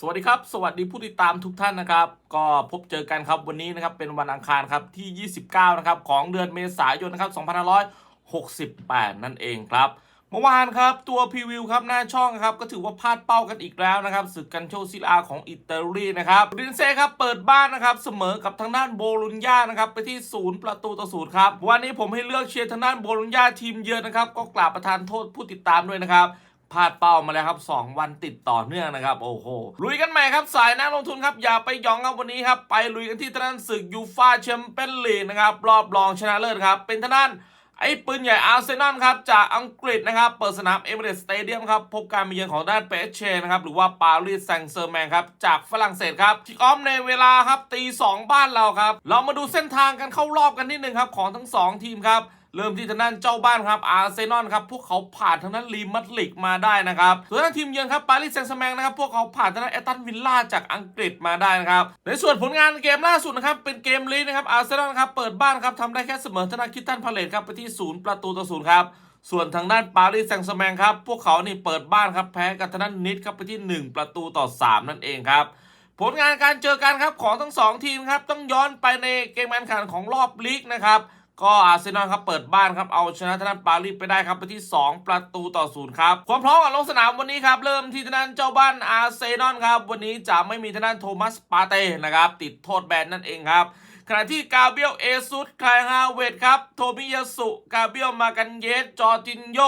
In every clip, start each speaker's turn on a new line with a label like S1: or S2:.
S1: สวัสดีครับ สวัสดีผู้ติดตามทุกท่านนะครับ ก็พบเจอกันครับวันนี้นะครับเป็นวันอังคารครับที่ 29 นะครับของเดือนเมษายนนะครับ2568 นั่นเองครับเมื่อวานครับตัวพรีวิวครับหน้าช่องครับก็ถือว่าพลาดเป้ากันอีกแล้วนะครับศึกกันโชซิลอาของอิตาลีนะครับรินเซ่ครับเปิดบ้านนะครับเสมอกับทางด้านโบลุญญานะครับไปที่ศูนย์ประตูต่อศูนย์ครับวันนี้ผมให้เลือกเชียร์ทางด้านโบลุญญาทีมเยือนนะครับก็กราบประทานโทษผู้ติดตามด้วยนะครับ พลาดเป้ามาแล้วครับ 2 วันติดต่อเนื่องนะครับ โอ้โหลุยกันใหม่ครับสายนักลงทุนครับ อย่าไปยองครับวันนี้ครับ ไปลุยกันที่ทางด้านศึกยูฟาแชมเปี้ยนลีกนะครับ รอบรองชนะเลิศครับ เป็นทางด้านไอ้ปืนใหญ่อาร์เซนอลครับ จากอังกฤษนะครับ เปิดสนามเอเมเรสสเตเดียมครับ พบการมาเยือนของด้านเปเชนะครับ หรือว่าปารีสแซงต์เซอร์แมงครับ จากฝรั่งเศสครับคิกออฟในเวลาครับตีสองบ้านเราครับ เรามาดูเส้นทางกันเข้ารอบกันนิดนึงครับของทั้งสองทีมครับ เริ่มที่ทางด้านเจ้าบ้านครับอาร์เซนอลครับพวกเขาผ่านทางด้านรีมัดลิกมาได้นะครับส่วนทางทีมเยือนครับปารีสแซงต์แชร์แมงนะครับพวกเขาผ่านทางด้านแอตตันวิลล่าจากอังกฤษมาได้นะครับในส่วนผลงานเกมล่าสุดนะครับเป็นเกมลีนะครับอาร์เซนอลครับเปิดบ้านครับทำได้แค่เสมอทางด้านคิตตันพาเลตครับไปที่ศูนย์ประตูต่อศูนย์ครับส่วนทางด้านปารีสแซงต์แชร์แมงครับพวกเขานี่เปิดบ้านครับแพ้กับทางด้านนิดครับไปที่ 1 ประตูต่อ 3 นั่นเองครับผลงานการเจอกันครับของทั้งสองทีมครับต้องย้อนไปในเกมแข่งขันของรอบลีกนะครับ ก็อาร์เซนอลครับเปิดบ้านครับเอาชนะทางด้านปารีสไปได้ครับไปที่ 2 ประตูต่อศูนย์ครับความพร้อมก่อนลงสนามวันนี้ครับเริ่มที่ทางด้านเจ้าบ้านอาร์เซนอลครับวันนี้จะไม่มีทางด้านโทมัสปาเต้นะครับติดโทษแบนนั่นเองครับขณะที่กาเบียลเอซุสไคลฮาเวตครับโทมิยาสุกาเบียลมากันเยสจอร์จินโย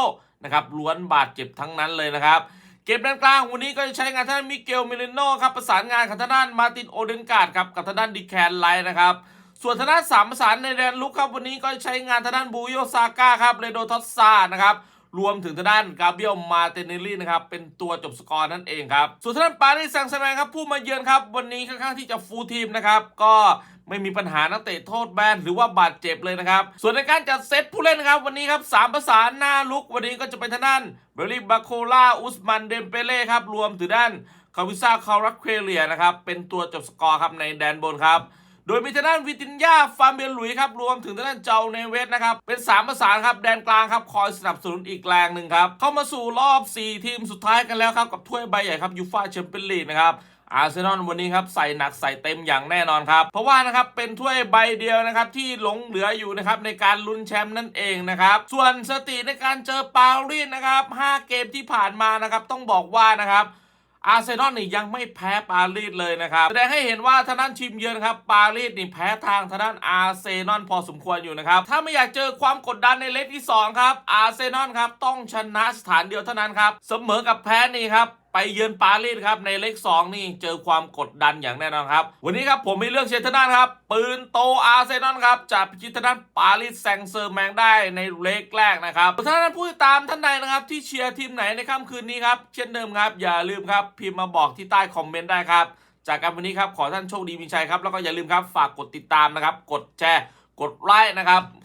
S1: นะครับล้วนบาดเจ็บทั้งนั้นเลยนะครับเกมด้านกลางวันนี้ก็จะใช้งานทางด้านมิเกลมิลิโนครับประสานงานกับทางด้านมาตินโอเดนการ์ดครับกับทางด้านดิแคนไลท์นะครับ ส่วนทางด้านสามประสานในแดนลุกครับวันนี้ก็ใช้งานทางด้านบูโยซาก้าครับเรโดทอสซานะครับรวมถึงทางด้านกาเบียลมาเตเนลลี่นะครับเป็นตัวจบสกอร์นั่นเองครับ ส่วนทางด้านปารีสแซงต์แชร์แมงครับผู้มาเยือนครับ วันนี้ค่อนข้างที่จะฟูลทีมนะครับ ก็ไม่มีปัญหานักเตะโทษแบนหรือว่าบาดเจ็บเลยนะครับ ส่วนในการจัดเซตผู้เล่นนะครับ วันนี้ครับสามประสานหน้าลุก วันนี้ก็จะเป็นทางด้านเบริบาโคล่าอุสมันเดมเปเล่ครับรวมถึงด้านคาวิซาคารัคเคเลียนะครับเป็นตัวจบสกอร์ครับในแดนบนครับ โดยมีทางด้านวิตินยาฟาเบียนหลุยส์ครับรวมถึงทางด้านเจ้าเนเวสนะครับเป็นสามประสานครับแดนกลางครับคอยสนับสนุนอีกแรงหนึ่งครับเข้ามาสู่รอบ 4 ทีมสุดท้ายกันแล้วครับกับถ้วยใบใหญ่ครับยูฟาแชมเปี้ยนลีกนะครับอาร์เซนอลวันนี้ครับใส่หนักใส่เต็มอย่างแน่นอนครับ เพราะว่านะครับเป็นถ้วยใบเดียวนะครับที่หลงเหลืออยู่นะครับในการลุ้นแชมป์นั่นเองนะครับส่วนสติในการเจอปารีสนะครับ5เกมที่ผ่านมานะครับต้องบอกว่านะครับ อาร์เซนอลนี่ยังไม่แพ้ปารีสเลยนะครับแสดงให้เห็นว่าทางด้านทีมเยือนครับปารีสนี่แพ้ทางทางด้านอาร์เซนอลพอสมควรอยู่นะครับถ้าไม่อยากเจอความกดดันในเลกที่สองครับอาร์เซนอลครับต้องชนะสถานเดียวเท่านั้นครับเสมอกับแพ้นี่ครับ เยือนปารีสครับในเลขสองนี่เจอความกดดันอย่างแน่นอนครับ วันนี้ครับผมมีเรื่องเชียร์ทางด้านครับ ปืนโตอาร์เซนอลครับจะพิชิตทางด้านปารีสแซงเซอร์แมงได้ในเลกแรกนะครับท่านผู้ติดตามท่านใดนะครับที่เชียร์ทีมไหนในค่ำคืนนี้ครับเช่นเดิมครับอย่าลืมครับพิมพ์มาบอกที่ใต้คอมเมนต์ได้ครับจากการวันนี้ครับขอท่านโชคดีมีชัยครับแล้วก็อย่าลืมครับฝากกดติดตามนะครับกดแชร์กดไลค์นะครับ